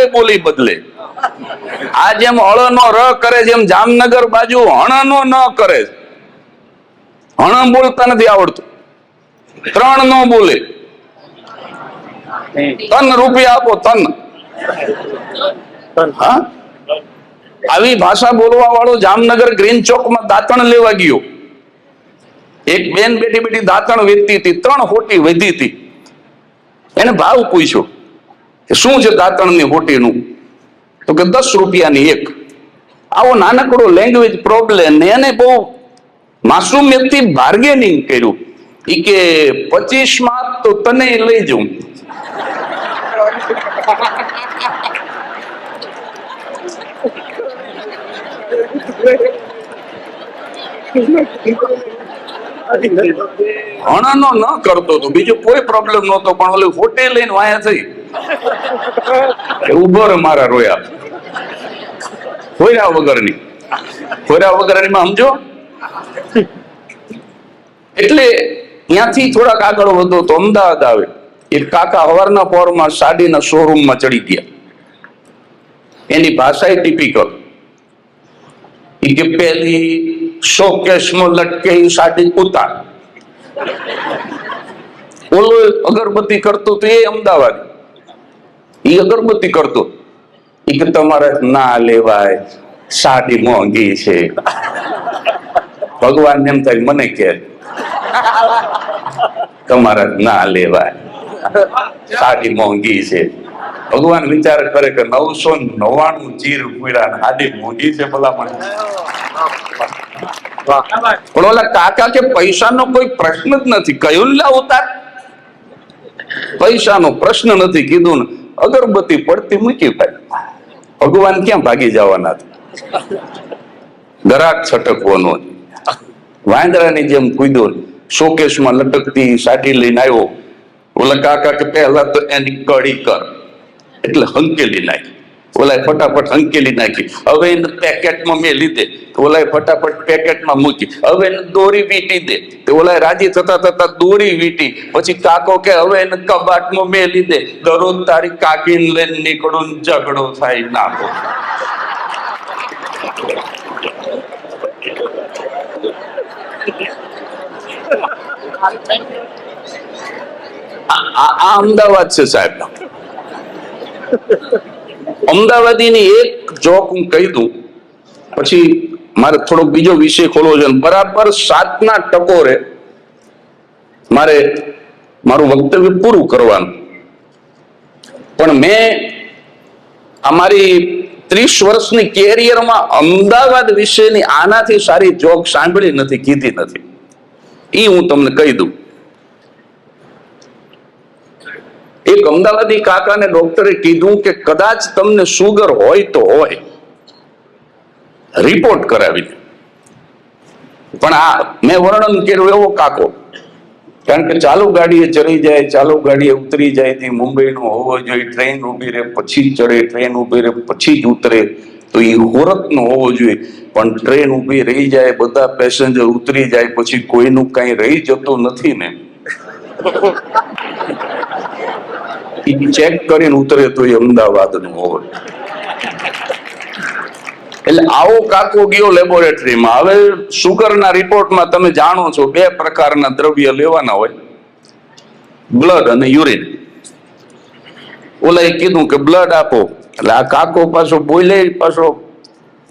એ બોલી બદલે. આ જેમ અળ નો ર કરે જેમ જામનગર બાજુ હણ નો કરે હણ બોલતા નથી આવડતું. ત્રણ નો બોલે. તન રૂપિયા આપો તન. હા? આવી ભાષા બોલવા વાળો જામનગર ગ્રીન ચોકમાં દાંતણ લેવા ગયો. એક બેન બેટી બેઠી દાંતણ વેચતી હતી ત્રણ હોટી વધી હતી. એને ભાવ પૂછ્યો. શું છે દાંતણની હોટીનું? તો કે દસ રૂપિયાની એક. આવો નાનકડો લેંગ્વેજ પ્રોબ્લેમ એને બહુ માસુમિયતથી બાર્ગેનિંગ કર્યું. એ કે પચીસમાં તો તને લઈ જાઉં. ભણાનો ન કરતો તો બીજો કોઈ પ્રોબ્લેમ નહોતો, પણ ઓલી હોટે લઈને વાયા થઈ. ઊભો મારા રોયા. હોર્યા વગરની. હોર્યા વગરની સમજો. એટલે ત્યાંથી થોડાક આગળ વધો તો અમદાવાદ આવે. એક કાકા હવારના પોરમાં સાડીના શોરૂમમાં ચડી ગયા. એની ભાષા એ ટિપિકલ કે પેલી શોકેશમાં લટકે સાડી ઉતાર. ઓલો અગરબત્તી કરતો તો એ અમદાવાદ. ઈ અગરબત્તી કરતો. એ કે તમારે ના લેવાય, સાડી મોંઘી છે. ભગવાન એમ થાય, મને કે, તમારે ના લેવાય, સાડી મોંઘી છે. ભગવાન વિચાર કરે કે નવસો નવ્વાણું ચીર પૂરા સાડી મોંઘી છે ભલા પણ ઓલા કાકા કે પૈસાનો કોઈ પ્રશ્ન જ નથી. કયું લાવતા પૈસાનો પ્રશ્ન નથી. કીધું ને અગરબત્તી પડતી મૂકી ભાઈ. ભગવાન ક્યાં ભાગી જવાના ગરાક છટકવાનો વાંદરાની જેમ કૂદ્યો શોકેશમાં લટકતી સાડી લઈને આવ્યો. ઓલા કાકા કે પહેલા તો એની કડી કર. એટલે હંકેલી નાખી. ઓલાએ ફટાફટ હંકેલી નાખી. હવે એને પેકેટમાં મેં લીધે. તો ઓલાએ ફટાફટ પેકેટમાં મૂકી. હવે એને દોરી વીટી દે. તો ઓલાએ રાજી થતા થતા દોરી વીટી. પછી કાકો કે, હવે એને કબાટમાં મેં લીધે. દરરોજ તારી કાકીને લઈને નીકળું ઝઘડો થાય નાખો. આ અમદાવાદ છે સાહેબ. અમદાવાદીની એક જોક હું કહી દઉં. પછી મારે થોડોક બીજો વિષય ખોલવો છે. બરાબર સાતના ટકોરે મારે મારું વક્તવ્ય પૂરું કરવાનું. પણ મેં અમારી ત્રીસ વર્ષની કેરિયરમાં અમદાવાદ વિશેની આનાથી સારી જોક સાંભળી નથી, કીધી નથી. એ હું તમને કહી દઉં. એક અમદાવાદી કાકાને ડોક્ટરે કીધું કે કદાચ તમને સુગર હોય તો હોય. રિપોર્ટ કરાવીને. પણ આ મેં વર્ણન કર્યું એવો કાકો. કારણ કે ચાલુ ગાડીએ ચડી જાય, ચાલુ ગાડીએ ઉતરી જાય, તે મુંબઈનો હોવો જોઈએ ટ્રેન ઊભી રહે, પછી ચડે ટ્રેન ઊભી રહે, પછી જ ઉતરે. તો એ હોરતનો હોવો જોઈએ. પણ ટ્રેન ઊભી રહી જાય, બધા પેસેન્જર ઉતરી જાય, પછી કોઈનું કઈ રહી જતું નથી ને. ચેક કરીને ઉતરે તો એ નું હોય. એટલે આવો કાકો ગયો લેબોરેટરીમાં હવે સુગરના રિપોર્ટમાં તમે જાણો છો બે પ્રકારના દ્રવ્ય લેવાના હોય. બ્લડ અને યુરિન ઓલાએ કીધું કે બ્લડ આપો. એટલે આ કાકો પાછો બોલે, પાછો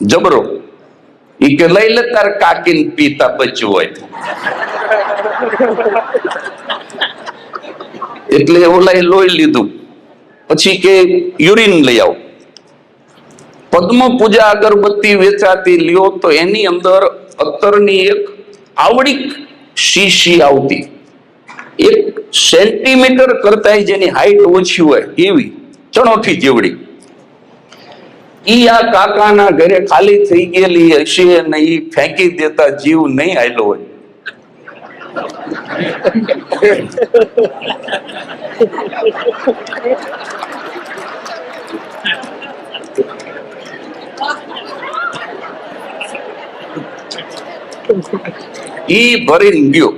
જબરો. એ કે લઈ લે તાર કાકીને પીતા બચ્યું હોય. એટલે ઓલાએ લોહી લીધું. પછી કે યુરિન લઈ આવો. પદ્મ પૂજા અગરબત્તી વેચાતી લ્યો તો એની અંદર અત્તરની એક આવડીક શીશી આવતી. એક સેન્ટીમીટર કરતા જેની હાઈટ ઓછી હોય એવી ચણોઠી જેવડી. ઈ આ કાકાના ઘરે ખાલી થઈ ગયેલી હશે ને ઈ ફેંકી દેતા જીવ નહીં આવેલો હોય. ઈ ભરીને ગયો.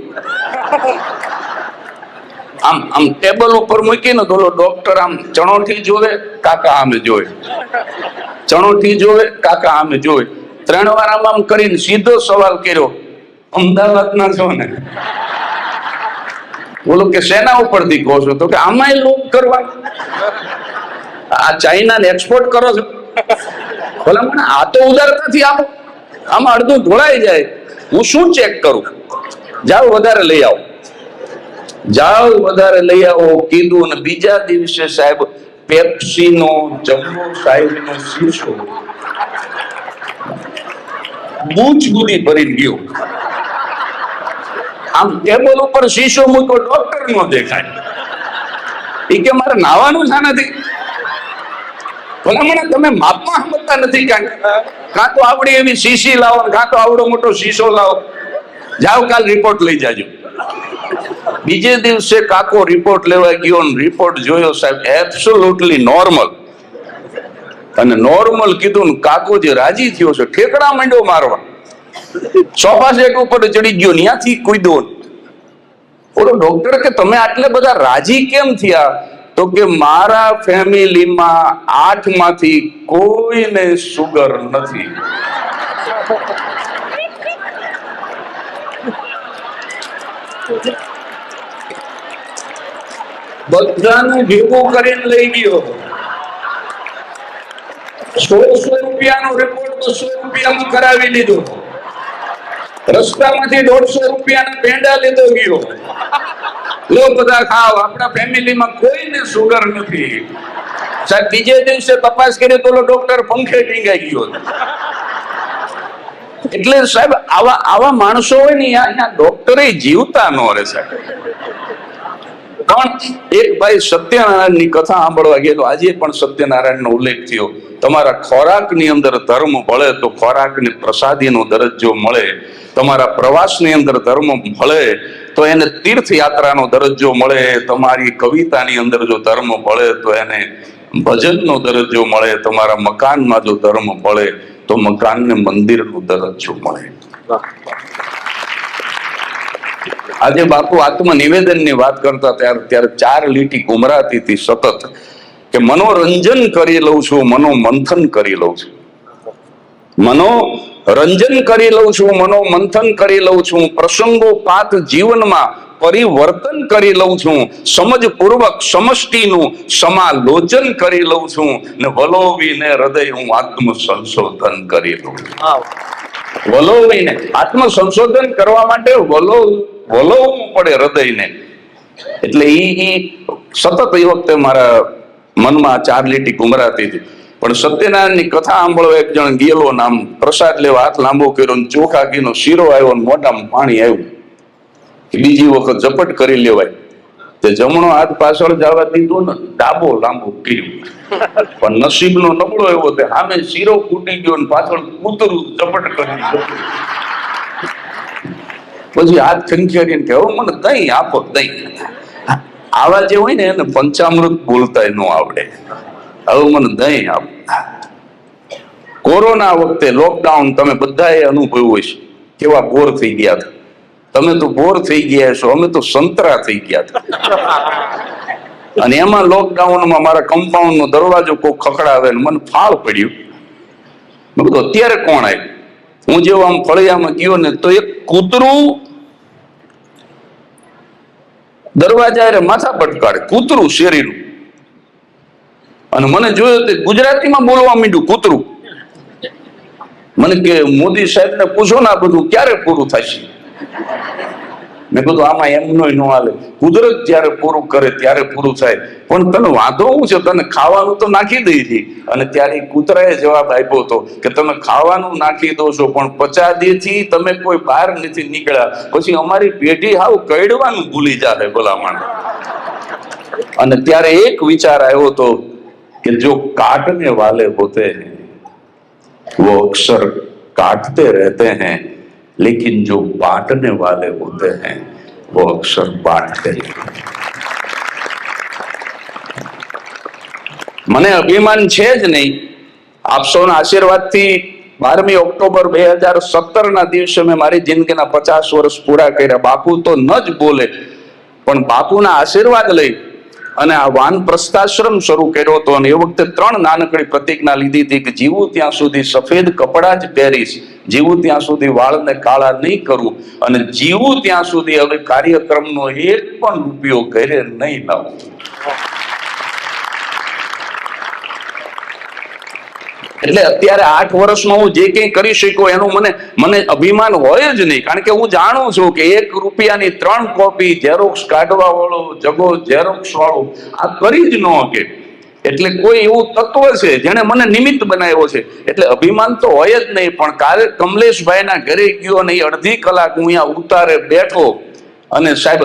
આમ આમ ટેબલ ઉપર મૂકીને ઓલો ડોક્ટર આમ ચણોઠી જોવે, કાકા આમે જોવે. ચણોઠી જોવે, કાકા આમે જોવે. ત્રણ વાર આમ આમ કરીને સીધો સવાલ કર્યો. અમદાવાદના છો ને. બોલો કે શેના ઉપરથી કહો છો? તો કે આમાંય લૂપ કરવા. આ ચાઇના ને એક્સપોર્ટ કરો છો. ભલા મને આ તો ઉદારતાથી આપો. આમાં અડધું ઢોળાઈ જાય. હું શું ચેક કરું? જાઓ વધારે લઈ આવો. જાઓ વધારે લઈ આવો. કીધું અને બીજા દિવસે સાહેબ પેપ્સીનો જમ્બો સાહેબનો શીશો બૂચ બુદી ભરી ગયો. આમ ટેબલ ઉપર શીશો મૂકો ડોક્ટર નો દેખાય. એ કે મારે નાવાનું છે નથી. ભલામણ તમે માપમાં સમજતા નથી કાં તો આવડી એવી શીશી લાવો કાં તો આવડો મોટો શીશો લાવો. જાઓ કાલ રિપોર્ટ લઈ જાજો. બીજે દિવસે કાકો રિપોર્ટ લેવા ગયો રિપોર્ટ જોયો સાહેબ એબ્સોલ્યુટલી નોર્મલ અને નોર્મલ કીધું કાકો જે રાજી થયો છે, ઠેકડા માંડ્યો મારવા. સોફા સેટ ઉપર ચડી ગયો ત્યાંથી કૂદ્યો ઓલો ડોક્ટર કે તમે આટલે બધા રાજી કેમ થયા? તો કે મારા ફેમિલીમાં આઠમાંથી કોઈને સુગર નથી. બધાને ભેગું કરીને લઈ ગયો. સો સો રૂપિયાનો રિપોર્ટ બસો રૂપિયામાં કરાવી લીધો. રસ્તામાંથી દોઢસો રૂપિયાના પેંડા લીધો ગયો. લો બધા ખાવ આપણા ફેમિલીમાં કોઈને સુગર નથી. સાહેબ બીજે દિવસે તપાસ કરી તો ડોક્ટર પંખે ટીંગાઈ ગયો. એટલે સાહેબ, આવા આવા માણસો હોય ને, અહીંયા ડોક્ટરે જીવતા ન રહે સાહેબ. પણ એક ભાઈ સત્યનારાયણની કથા સાંભળવા ગયેલો. આજે પણ સત્યનારાયણ નો ઉલ્લેખ થયો. તમારા ખોરાકની અંદર ધર્મ ભળે તો ખોરાકની પ્રસાદી નો દરજ્જો મળે. તમારા પ્રવાસની અંદર ધર્મ ભળે તો એને તીર્થ યાત્રાનો દરજ્જો મળે. તમારી કવિતાની અંદર જો ધર્મ ભળે તો એને ભજનનો દરજ્જો મળે. તમારા મકાનમાં જો ધર્મ ભળે તો મકાનને મંદિરનો દરજ્જો મળે. આજે બાપુ આત્મનિવેદનની વાત કરતા ત્યારે ત્યારે ચાર લીટી ગુમરાતી હતી સતત કે મનોરંજન કરી લઉં છું મનોમંથન કરી લઉં છું. મનોરંજન કરી લઉં છું મનોમંથન કરી લઉં છું પ્રસંગોપાત જીવનમાં પરિવર્તન કરી લઉં છું સમજપૂર્વક સમષ્ટિનું સમાલોચન કરી લઉં છું ને વલોવીને હૃદય હું આત્મ સંશોધન કરી લઉં છું. વલોવીને આત્મ સંશોધન કરવા માટે વલો વલોવવું પડે હૃદયને. એટલે ઈ સતત એ વખતે મારા મનમાં ચાર લીટી ગુમરાતી હતી. પણ સત્યનારાયણની કથા સાંભળવા એક જણ ગયેલો નામ પ્રસાદ લેવા હાથ લાંબો કર્યો ને ચોખા ઘીનો શીરો આવ્યો ને પાણી આવ્યું. બીજી વખત ઝપટ કરી લેવાય. તે જમણો હાથ પાછળ જવા દીધો ને ડાબો લાંબો કર્યું. પણ નસીબનો નબળો એવો તે સામે શીરો ફૂટી ગયો ને પાછળ કૂતરું ઝપટ કરી દીધું. પછી હાથ ખંખેરીને કે હવે મને દહીં આપો, દહીં. આવા જે હોય ને, એને પંચામૃત બોલતા ન આવડે. હવે મને દહીં આપો. કોરોના વખતે લોકડાઉન તમે બધાએ અનુભવ્યું છે કેવા બોર થઈ ગયા હતા. તમે તો બોર થઈ ગયા છો અમે તો સંતરા થઈ ગયા હતા. અને એમાં લોકડાઉનમાં મારા કમ્પાઉન્ડ નો દરવાજો કોઈ ખખડાવે મને ફાળ પડ્યું. મેં કીધું, અત્યારે કોણ આવ્યું? હું જેવો આમ ફળિયામાં ગયો ને, તો એક કૂતરું દરવાજા હારે માથા પટકાડે કૂતરું શેરીનું. અને મને જોયું તે ગુજરાતીમાં બોલવા માંડ્યું કૂતરું. મને કે મોદી સાહેબને પૂછો ને આ બધું ક્યારે પૂરું થશે? મેં કીધું, આમાં એમનો ન હાલે. કુદરત જ્યારે પૂરું કરે ત્યારે પૂરું થાય. પણ તને વાંધો શું છે? તને ખાવાનું તો નાખી દઈ હતી. અને ત્યારે કૂતરાએ જવાબ આપ્યો હતો કે તમે ખાવાનું નાખી દો છો, પણ પચાદીથી તમે કોઈ બહાર નથી નીકળ્યા. પછી અમારી પેઢી હાવ કઈડવાનું ભૂલી જાય ભલામણ. અને ત્યારે એક વિચાર આવ્યો હતો કે, જો કાટને વાલે હોતે હૈ, વો અક્ષર કાટતે રહેતે હૈ लेकिन जो बांटने वाले होते हैं वो अक्सर बांटते रहते हैं મને અભિમાન છે જ નહીં આપ સૌના આશીર્વાદથી બારમી ઓક્ટોબર બે હજાર સત્તર ના દિવસે મેં મારી જિંદગીના પચાસ વર્ષ પૂરા કર્યા બાપુ તો ન જ બોલે પણ બાપુના આશીર્વાદ લઈ અને આ વાન પ્રસ્થાશ્રમ શરૂ કર્યો હતો અને એ વખતે ત્રણ નાનકડી પ્રતિજ્ઞા લીધી હતી કે જીવું ત્યાં સુધી સફેદ કપડાં જ પહેરીશ, જીવું ત્યાં સુધી વાળને કાળા નહીં કરું અને જીવું ત્યાં સુધી હવે કાર્યક્રમનો એક પણ ઉપયોગ ઘરે નહીં લાવું. એટલે અત્યારે આઠ વર્ષમાં હું જે કંઈ કરી શકું એનું મને મને અભિમાન હોય જ નહીં. કારણ કે હું જાણું છું કે એક રૂપિયાની ત્રણ કોપી ઝેરોક્ષ કાઢવા વાળો જગો ઝેરોક્ષ વાળો, આ કરી જ ન શકે. એટલે કોઈ એવું તત્વ છે જેણે મને નિમિત્ત બનાવ્યો છે. એટલે અભિમાન તો હોય જ નહીં, પણ કાલે કમલેશભાઈના ઘરે ગયો અને અડધી કલાક હું અહીંયા ઉતારે બેઠો અને સાહેબ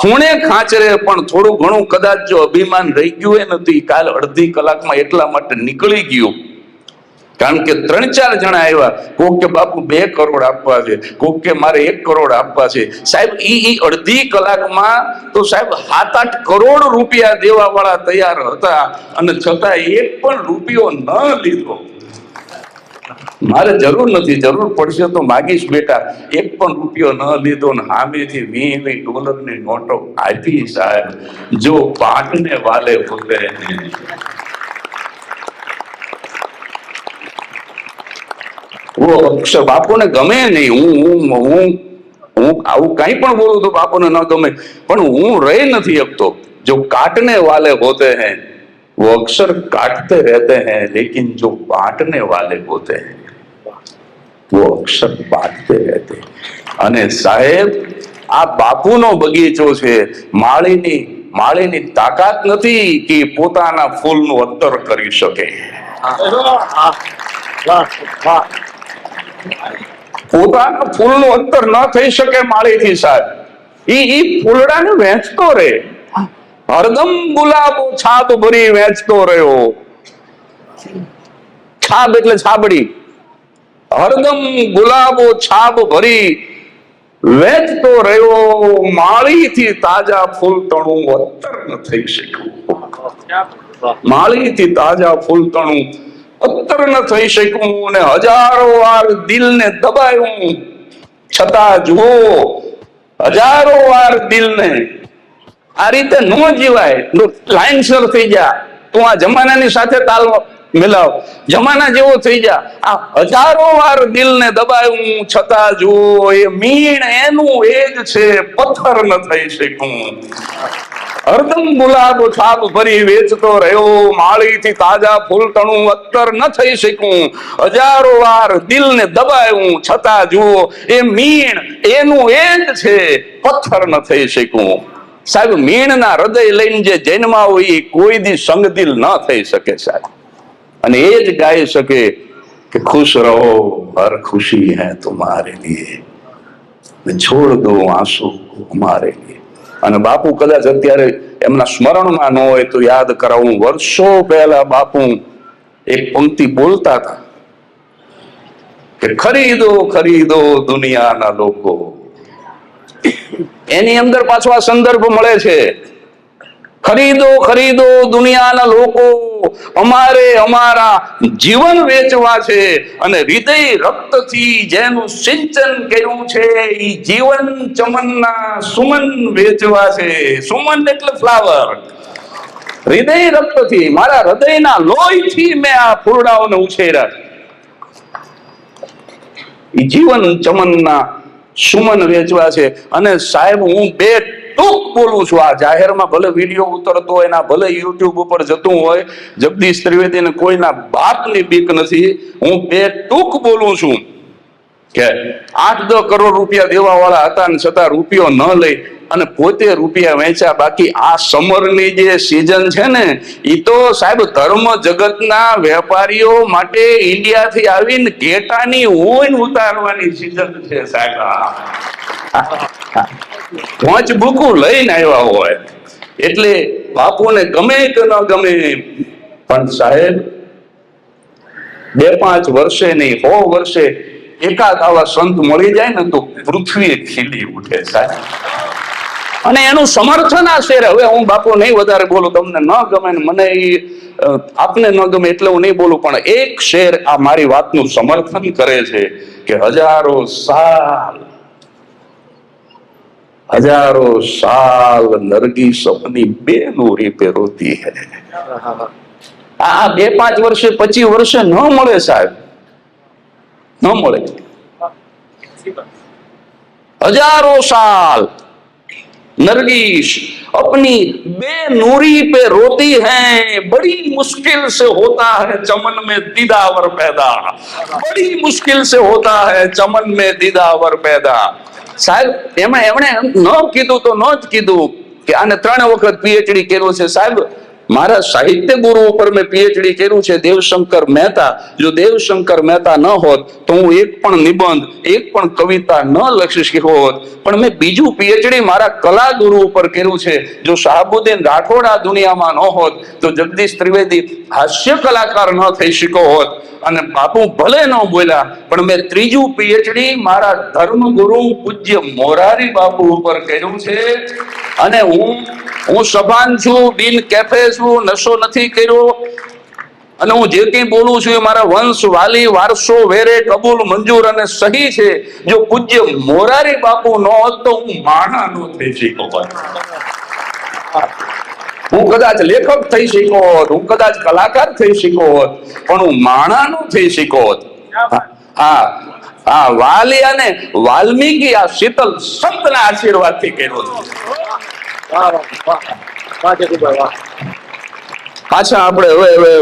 ખૂણે ખાંચરે પણ થોડું ઘણું કદાચ જો અભિમાન રહી ગયું એ નથી, કાલે અડધી કલાકમાં એટલા માટે નીકળી ગયું. કારણ કે ત્રણ ચાર જણા આવ્યા. કોક કે, બાપુ, બે કરોડ આપવા છે. કોક કે, મારે એક કરોડ આપવા છે. સાહેબ, ઈ ઈ અડધી કલાકમાં તો સાહેબ સાત આઠ કરોડ રૂપિયા દેવા વાળા તૈયાર હતા અને છતાં એક પણ રૂપિયો ન લીધો. મારે જરૂર નથી, જરૂર પડશે તો માગીશ બેટા. એક પણ રૂપિયો ન લીધો ને હામેથી વી વી ડોલરની નોટો આપી સાહેબ. જો પાટને વાલે હોતે હૈ વો અક્ષર બાપુને ગમે નહીં હું હું હું હું આવું કંઈ પણ બોલું તો બાપુને ન ગમે પણ હું રહી નથી શકતો જો કાટને વાલે હોતે हैं वो अक्सर काटते रहते हैं लेकिन जो बांटने वाले होते हैं वो અક્ષર બાંટતે રહેતે અને સાહેબ આ બાપુનો બગીચો છે માળીની માળીની તાકાત નથી કે પોતાના ફૂલનું અત્તર કરી શકે પોતાના ફૂલનું અંતર ન થઈ શકે માળીથી સાહેબ. ઈ ઈ ફૂલડાને વેચતો રહે હરદમ ગુલાબો છાપ ભરી વેચતો રહ્યો. છાપ એટલે છાબડી. હરદમ ગુલાબો છાપ ભરી વેચતો રહ્યો. માળીથી તાજા ફૂલ તણું અત્તર ન થઈ શક્યું. માળીથી તાજા ફૂલ તણું અત્તર ન થઈ શક્યું ને હજારો વાર દિલને દબાયું. છતાં જુઓ, હજારો વાર દિલને આ રીતે ન જીવાય લાઇનસર થઈ જા. તું આ જમાનાની સાથે તાલ મિલાવ. જમાના જેવો થઈ જા. આ હજારો વાર દિલને દબાયું, છતાં જુઓ, એ મીણ એનું એ જ છે, પથ્થર ન થઈ શક્યું હરદમ ગુલાબ છાપ ભરી વેચતો રહ્યો. માળીથી તાજા ફૂલતણું અત્તર ન થઈ શક્યું હજારો વાર દિલને દબાયું. છતાં જુઓ, એ મીણ એનું એ છે, પથ્થર ન થઈ શક્યું સાહેબ, મીણના હૃદય લઈને જે જન્મા હોય, એ કોઈ દી સંગદિલ ન થઈ શકે સાહેબ. અને એ જ ગાઈ શકે કે, ખુશ રહો, હર ખુશી હૈ તુમ્હારે લીએ. છોડ દો આંસુ હમારે લીએ. અને બાપુ કદાચ અત્યારે એમના સ્મરણમાં ન હોય તો યાદ કરાવું. વર્ષો પહેલા બાપુ એક પંક્તિ બોલતા હતા કે, ખરીદો ખરીદો દુનિયાના લોકો. એની અંદર પાછો આ સંદર્ભ મળે છે. ખરીદો ખરીદો દુનિયાના લોકો. અમારે અમારા જીવન વેચવા છે અને હૃદય રક્તથી જેનું સિંચન કર્યું છે એ જીવન ચમનના સુમન વેચવા છે. સુમન એટલે ફ્લાવર હૃદય રક્તથી, મારા હૃદયના લોહીથી મેં આ ફૂરડાઓને ઉછેર્યા જીવન ચમનના સુમન વેચવા છે. અને સાહેબ, હું બે ટૂંક બોલું છું, આ જાહેરમાં ભલે વીડિયો ઉતરતો હોય ના ભલે યુટ્યુબ ઉપર જતું હોય, જગદીશ ત્રિવેદીને કોઈના બાપની બીક નથી. હું બે ટૂંક બોલું છું કે આઠ દસ કરોડ રૂપિયા દેવા વાળા હતા ને છતાં રૂપિયો ન લઈ અને પોતે રૂપિયા વેચ્યા. બાકી આ સમરની જે સિઝન છે ને એ તો સાહેબ ધર્મ જગતના વેપારીઓ માટે ઇન્ડિયાથી આવીને ઘેટાની ઊન ઉતારવાની સિઝન છે સાહેબ. પહોંચ બુકું લઈને આવ્યા હોય, એટલે બાપુને ગમે કે ન ગમે, પણ સાહેબ, બે પાંચ વર્ષે નહીં, સો વર્ષે એકાદ આવા સંત મળી જાય ને તો પૃથ્વી ખીલી ઉઠે સાહેબ. અને એનું સમર્થન આ શેર, હવે હું બાપુ નહીં વધારે બોલું, તમને ન ગમે ને મને એ આપને ન ગમે એટલે હું નહીં બોલું, પણ એક શેર આ મારી વાતનું સમર્થન કરે છે કે હજારો સાલ हजारों साल नरगिस अपनी बेनूरी पे रोती है આ બે પાંચ વર્ષે પચીસ વર્ષે ન મળે સાહેબ ન મળે हजारों साल नरगिस अपनी बेनूरी पे रोती है बड़ी मुश्किल से होता है चमन में दीदावर पैदा बड़ी मुश्किल से होता है चमन में दीदावर पैदा સાહેબ એમણે એમણે ન કીધું તો ન જ કીધું કે આને ત્રણ વખત પીએચડી કર્યું છે. સાહેબ મારા સાહિત્ય ગુરુ ઉપર મેં પીએચડી કર્યું છે દેવશંકર મહેતા. જો દેવશંકર મહેતા ન હોત તો હું એક પણ નિબંધ, એક પણ કવિતા ન લખી શક્યો હોત. પણ મેં બીજું પીએચડી મારા કલા ગુરુ ઉપર કર્યું છે. જો શાહબુદ્દીન રાઠોડ આ દુનિયામાં ન હોત તો જગદીશ ત્રિવેદી હાસ્ય કલાકાર ન થઈ શક્યો હોત. અને બાપુ ભલે ન બોલ્યા, પણ મેં ત્રીજું પીએચડી મારા ધર્મ ગુરુ પૂજ્ય મોરારી બાપુ ઉપર કર્યું છે. અને હું હું સભાન છું, બિન કેફે છું, નશો નથી કર્યો. અને હું જે કંઈ બોલું છું એ મારા વંશ વાલી, વારસો વેરે, કબૂલ, મંજૂર અને સહી છે. જો પૂજ્ય મોરારી બાપુ ન હોત તો હું માણા નો થઈ શકો હું કદાચ લેખક થઈ શકો હોત, હું કદાચ કલાકાર થઈ શક્યો હોત, પણ હું માણા નો થઈ શક્યો હોત. હા હા વાલી અને વાલ્મીકી આ શીતલ સંતના આશીર્વાદથી કર્યો છે. પાછા આપણે હવે હવે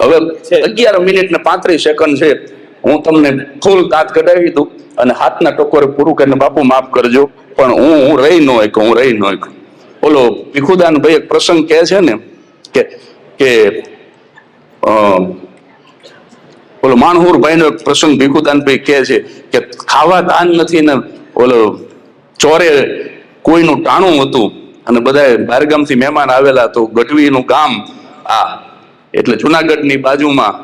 હવે અગિયાર મિનિટ ને પાંત્રીસ સેકન્ડ છે. હું તમને ફૂલ દાંત કઢાવી દઉં અને હાથના ટકોરે પૂરું કરીને બાપુ માફ કરજો પણ હું હું રહી ન એક હું રહી ન એક ઓલો ભીખુદાન ભાઈ એક પ્રસંગ કહે છે ને કે કે અ, ઓલો માણહુર ભાઈ નો એક પ્રસંગ ભીખુદાન ભાઈ કહે છે કે ખાવા દાન નથી ને ઓલો ચોરે કોઈનું ટાણું હતું અને બધા બહારગામથી મહેમાન આવેલા તો ગઢવીનું ગામ આ એટલે જુનાગઢની બાજુમાં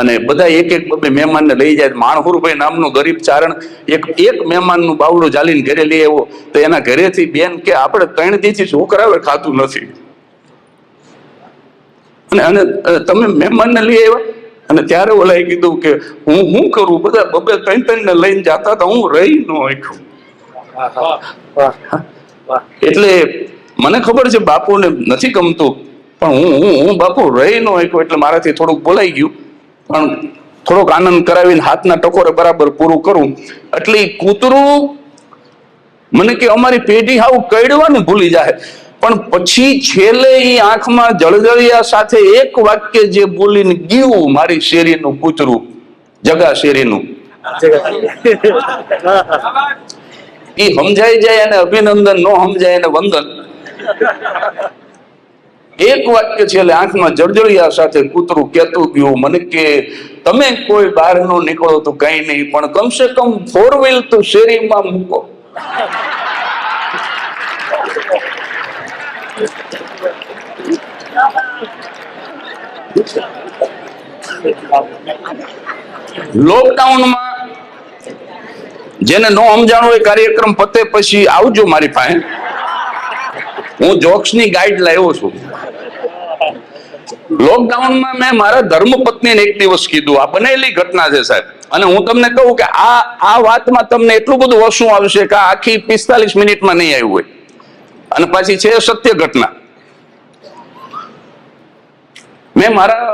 અને બધા એક એક બબે મહેમાનને લઈ જાય. માણહુરભાઈ નામનું ગરીબ ચારણ એક એક મહેમાનનું બાવડું ચાલીને ઘરે લઈ આવ્યો. તો એના ઘરેથી બેન કે આપણે ત્રણ દીથી છોકરા ખાતું નથી. અને તમે મહેમાનને લઈ આવ્યા? અને ત્યારે ઓલાએ કીધું કે હું શું કરું? બધા બબે ત્રણ ત્રણ ને લઈને જતા હતા, હું રહી ન વાહ એટલે મને ખબર છે બાપુને નથી ગમતું, પણ હું હું હું બાપુ રહી ન શક્યો એટલે મારાથી થોડુંક બોલાઈ ગયું. પણ થોડોક આનંદ કરાવીને હાથના ટકોરે બરાબર પૂરું કરું. એટલે કૂતરું મને કે અમારી પેઢી આવું કઈડવાનું ભૂલી જાય પણ પછી છેલ્લે એ આંખમાં જળજળિયા સાથે એક વાક્ય જે બોલીને ગયું મારી શેરીનું કૂતરું, જગા શેરીનું. એ સમજાઈ જાય અને અભિનંદન નો સમજાય અને વંદન. એક વાક્ય છે આંખમાં જળજળિયા સાથે કૂતરું કહેતું ગયું, મને કે તમે કોઈ બહાર નો નીકળો તો કઈ નહીં, પણ કમસે કમ ફોર વ્હીલ તો શેરીમાં મૂકો. લોકડાઉનમાં જેને નો સમજાણો એ કાર્યક્રમ પતે પછી આવજો મારી પાસે. હું જોક્સની ગાઈડ લાવ્યો છું. લોકડાઉનમાં મેં મારા ધર્મપત્નીને એક દિવસ કીધું, આ બનેલી ઘટના છે સાહેબ. અને હું તમને કહું કે આ આ વાતમાં તમને એટલું બધું વસું આવશે કે આખી પિસ્તાલીસ મિનિટમાં નહીં આવ્યું હોય. અને પાછી છે સત્ય ઘટના. મેં મારા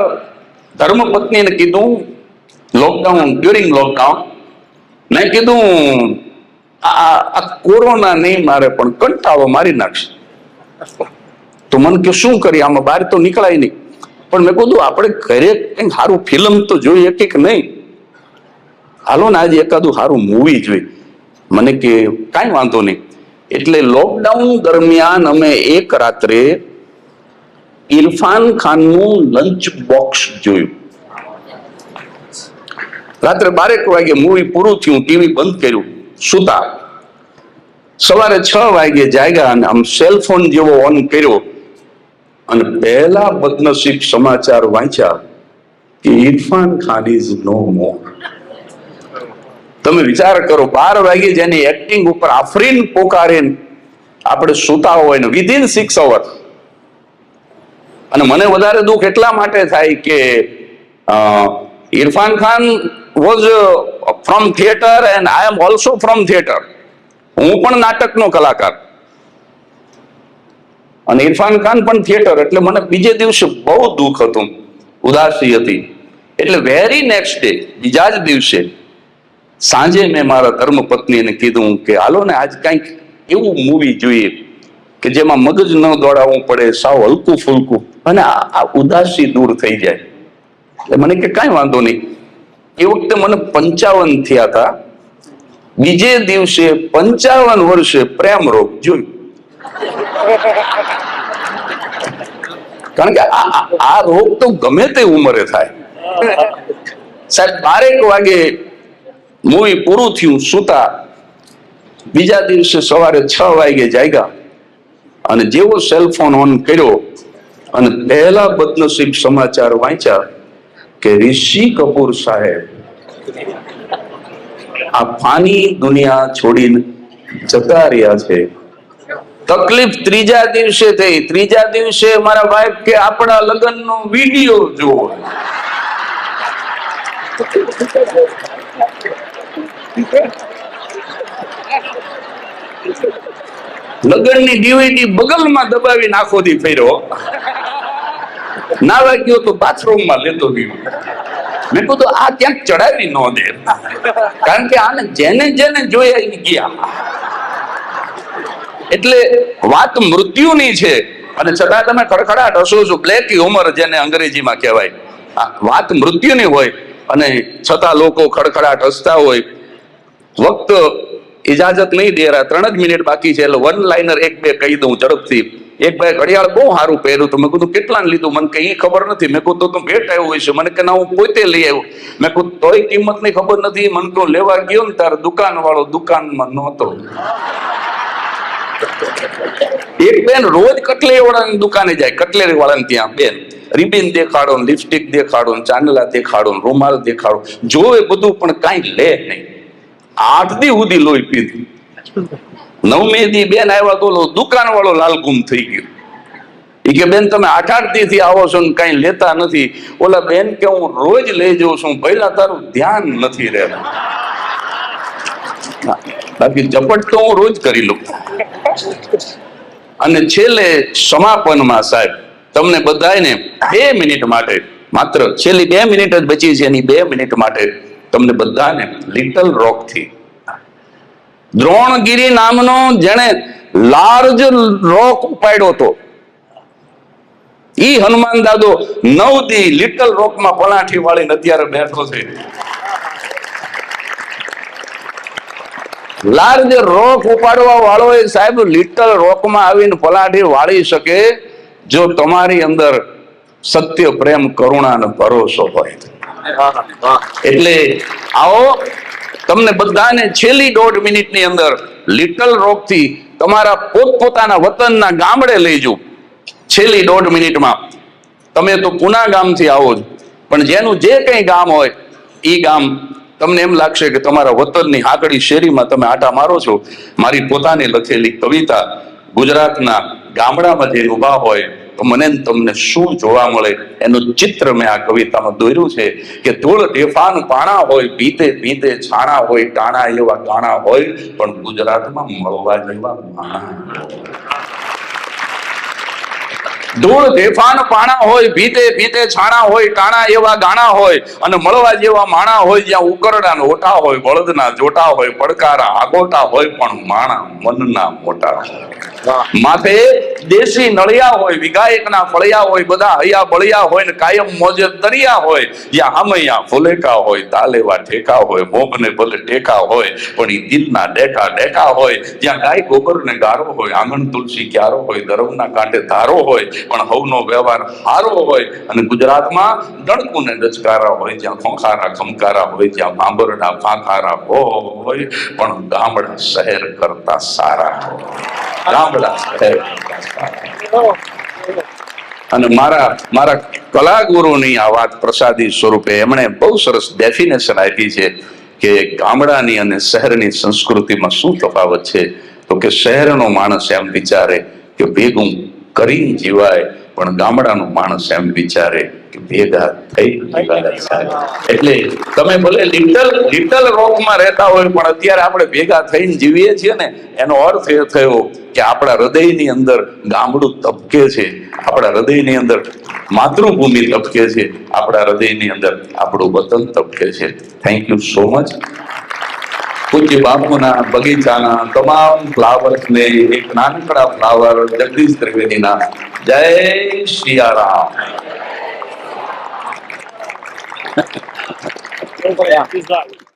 ધર્મપત્નીને કીધું લોકડાઉન ડ્યુરિંગ લોકડાઉન મેં કીધું, આ કોરોના નહીં મારે, પણ કંટાળો મારી નાખશે. તો મને કે શું કરીએ? આમાં બહાર તો નીકળાય નહીં. પણ મેં કીધું, આપણે ઘરે કંઈક સારું ફિલ્મ તો જોઈએ કે નહીં. હાલો ને, આજે એકાદું સારું મૂવી જોઈ મને કે કાંઈ વાંધો નહીં. એટલે લોકડાઉન દરમિયાન અમે એક રાત્રે ઇરફાન ખાનનું લંચ બોક્સ જોયું. રાત્રે બારેક વાગે મૂવી પૂરું થયું ટીવી બંધ કર્યું. સુતા સવારે છ વાગે જાગ્યા અને આમ સેલ ફોન જેવો ઓન કર્યો. અને પહેલા બદનસીબ સમાચાર વાંચ્યા કે Irfan Khan is no more તમે વિચાર કરો, બાર વાગે જેની એક્ટિંગ ઉપર આફરીન પોકારીને આપણે સુતા હોય ને વિધિન સિક્સ અવર અને મને વધારે દુઃખ એટલા માટે થાય કે Irfan Khan was from theatre and I am also from theatre હું પણ નાટકનો કલાકાર. અને ઇરફાન ખાન પણ થિયેટર એટલે મને બીજે દિવસે બહુ દુઃખ હતું. ઉદાસી હતી. એટલે વેરી નેક્સ્ટ ડે બીજા જ દિવસે સાંજે મેં મારા ધર્મપત્નીને કીધું કે હાલો ને, આજ કંઈક એવું મૂવી જોઈએ કે જેમાં મગજ ન દોડાવવું પડે, સાવ હલકું ફૂલકું. અને આ ઉદાસી દૂર થઈ જાય. એટલે મને કે કાંઈ વાંધો નહીં. એ વખતે મને પંચાવન થયા હતા. બીજે દિવસે પંચાવન વર્ષે પ્રેમ રોગ જોયું. કારણ કે આ રોગ તો ગમે તે ઉંમરે થાય. સાહેબ, બારેક વાગે મૂવી પૂરું થયું સુતા. બીજા દિવસે સવારે છ વાગે જાગ્યા અને જેવો સેલફોન ઓન કર્યો અને પહેલા બદનસીબ સમાચાર વાંચ્યા કે ઋષિ કપૂર સાહેબ આ ફાની દુનિયા છોડીને જતા રહ્યા છે. તકલીફ ત્રીજા દિવસે થઈ. ત્રીજા દિવસે મારા વાઈફ કે આપણા લગ્નનો વીડિયો જુઓ લગ્નની ડીવીડી બગલમાં દબાવી નાખો દી ફેર્યો. નાવા ગયો તો બાથરૂમમાં લેતો ગયો. મેં કીધું, આ ક્યાંક ચડાવી ન દે. કારણ કે આને જેને જેને જોયા એ ગયા. એટલે વાત મૃત્યુની છે. અને છતાં તમે ખડખડાટ હસો છો. બ્લેક હ્યુમર જેને અંગ્રેજીમાં કહેવાય. વાત મૃત્યુની હોય. અને છતાં લોકો ખડખડાટ હસતા હોય. વક્ત ઇજાજત નહીં દે રહ્યા. ત્રણ જ મિનિટ બાકી છે એટલે વન લાઇનર એક બે કહી દઉં ઝડપથી. એક ભાઈ ઘડિયાળ બહુ સારું પહેર્યું તો મેં કીધું કેટલા લીધું? મને કઈ ખબર નથી. મેં કીધું, તું ભેટ આવ્યો હોય છે મને કે, ના, હું પોતે લઈ આવ્યો. મેં કીધું, તોય કિંમતની ખબર નથી. મને કહું, લેવા ગયો ને તારે? દુકાન વાળો દુકાનમાં નહોતો. એક બેન રોજ કટલેરી વાળાની દુકાને જાય. કટલેરી વાળાને ત્યાં. બેન, રિબિન દેખાડો લિપસ્ટિક દેખાડો ચાંદલા દેખાડો રૂમાલ દેખાડો. જોવે બધું, પણ કાંઈ લે નહીં. આઠ દી સુધી લોહી પીધી. નવમે દી બેન આવ્યા તો દુકાન વાળો લાલગુમ થઈ ગયો. એ કે, બેન, તમે આઠ આઠ દી થી આવો છો ને કઈ લેતા નથી. ઓલા બેન કે, હું રોજ લઈ જઉં છું પહેલા તારું ધ્યાન નથી રહેતું. બાકી ઝપટ તો હું રોજ કરી લઉં. અને છેલ્લે સમાપનમાં સાહેબ, તમને બધાને બે મિનિટ માટે, માત્ર છેલ્લી બે મિનિટ જ બચી છે, એની બે મિનિટ માટે તમને બધાને લિટલ રોકથી દ્રોણગીરી નામનો જેણે લાર્જ રોક ઉપાડ્યો હતો. ઈ હનુમાન દાદો નવ દી લિટલ રોકમાં પલાઠી વાળીને અત્યારે બેઠો છે. લાર્જ રોક ઉપાડવા વાળો એ સાહેબ લિટલ રોકમાં આવીને પલાઠી વાળી શકે, જો તમારી અંદર સત્ય, પ્રેમ, કરુણા અને ભરોસો હોય. એટલે આવો, તમને બધાને છેલ્લી દોઢ મિનિટની અંદર લિટલ રોકથી તમારા પોતપોતાના વતનના ગામડે લઈ જવું. છેલ્લી દોઢ મિનિટમાં. તમે તો પુના ગામથી આવો જ. પણ જેનું જે કંઈ ગામ હોય, ઈ ગામ તમને એમ લાગશે કે તમારા વતનની હાકડી શેરીમાં તમે આટા મારો છો. મારી પોતાની લખેલી કવિતા ગુજરાતના ગામડામાં જે ઊભા હોય મને તમને શું જોવા મળે? એનું ચિત્ર મેં આ કવિતામાં દોર્યું છે કે ધૂળ ઢેફાન પાણા હોય, ભીતે ભીતે છાણા હોય, ટાણા એવા ગાણા હોય, પણ ગુજરાતમાં મળવા જેવા માણા. ધૂળ ધેફાન પાણા હોય ભીતે ભીતે છાણા હોય ટાણા એવા ગાણા હોય અને મળવા જેવા માણા હોય જ્યાં ઉકરડા ઓટા હોય બળદના જોટા હોય પડકારા આગોટા હોય પણ માણા મનના મોટા માથે દેશી નળિયા હોય વિગાયકના ફળિયા હોય બધા હૈયા બળિયા હોય ને કાયમ મોજે દરિયા હોય યા હામૈયા ફુલેકા હોય તાલેવા ઠેકા હોય મોભને ભલે ટેકા હોય પણ એ દિલના ડેટા ડેટા હોય જ્યાં ગાય ગોબર ને ગારો હોય આંગણ તુલસી ક્યારો હોય ધર્મના કાંઠે ધારો હોય પણ હવનો વ્યવહાર હારો હોય અને ગુજરાતમાં ડણકું ને ડચકારા હોય જ્યાં ખોખારા, ખમકારા હોય, ત્યાં ભાંભરડા ફાંખારા હોય, પણ ગામડા શહેર કરતા સારા હોય. ગામડા શહેર કરતા સારા અને મારા મારા કલાગુરુની આ વાત પ્રસાદી સ્વરૂપે એમણે બહુ સરસ ડેફિનેશન આપી છે કે ગામડાની અને શહેરની સંસ્કૃતિમાં શું તફાવત છે? તો કે શહેરનો માણસ એમ વિચારે કે ભેગું કરીને જીવાય, પણ ગામડાનો માણસ એમ વિચારે કે ભેગા થઈ એટલે તમે ભલે લિટલ લિટલ રોકમાં રહેતા હોય, પણ અત્યારે આપણે ભેગા થઈને જીવીએ છીએ ને, એનો અર્થ એ થયો કે આપણા હૃદયની અંદર ગામડું તબકે છે, આપણા હૃદયની અંદર માતૃભૂમિ તબકે છે, આપણા હૃદયની અંદર આપણું વતન તબકે છે. થેન્ક યુ સો મચ પૂજ્ય બાપુના બગીચાના તમામ ફ્લાવર્સને એક નાનકડા ફ્લાવર જગદીશ ત્રિવેદીના જય સિયારામ Yeah.